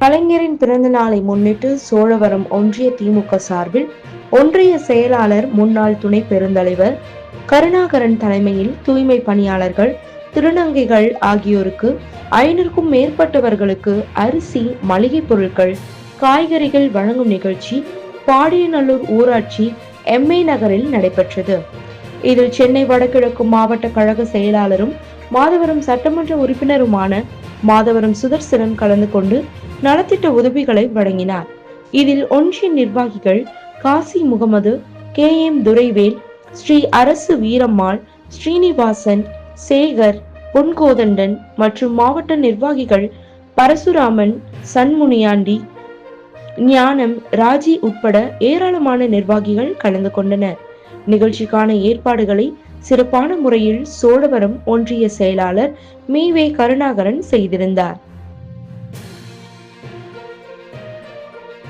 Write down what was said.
கலைஞரின் பிறந்த நாளை முன்னிட்டு சோழவரம் ஒன்றிய திமுக சார்பில் ஒன்றிய செயலாளர் முன்னாள் துணை பெருந்தலைவர் கருணாகரன் தலைமையில் தூய்மை பணியாளர்கள் திருநங்கைகள் ஆகியோருக்கு ஐநூறுக்கும் மேற்பட்டவர்களுக்கு அரிசி மளிகை பொருட்கள் காய்கறிகள் வழங்கும் நிகழ்ச்சி பாடியநல்லூர் ஊராட்சி எம்ஏ நகரில் நடைபெற்றது. இதில் சென்னை வடகிழக்கு மாவட்ட கழக செயலாளரும் மாதவரம் சட்டமன்ற உறுப்பினருமான மாதவரம் சுதர்சனன் கலந்து கொண்டு நலத்திட்ட உதவிகளை வழங்கினார். இதில் ஒன்றிய நிர்வாகிகள் காசி முகமது கே எம் துரைவேல் ஸ்ரீ அரசு வீரம்மாள் ஸ்ரீனிவாசன் சேகர் பொன்கோதண்டன் மற்றும் மாவட்ட நிர்வாகிகள் பரசுராமன் சண்முனியாண்டி ஞானம் ராஜி உட்பட ஏராளமான நிர்வாகிகள் கலந்து கொண்டனர். நிகழ்ச்சிக்கான ஏற்பாடுகளை சிறப்பான முறையில் சோழவரம் ஒன்றிய செயலாளர் மீவே கருணாகரன் செய்திருந்தார்.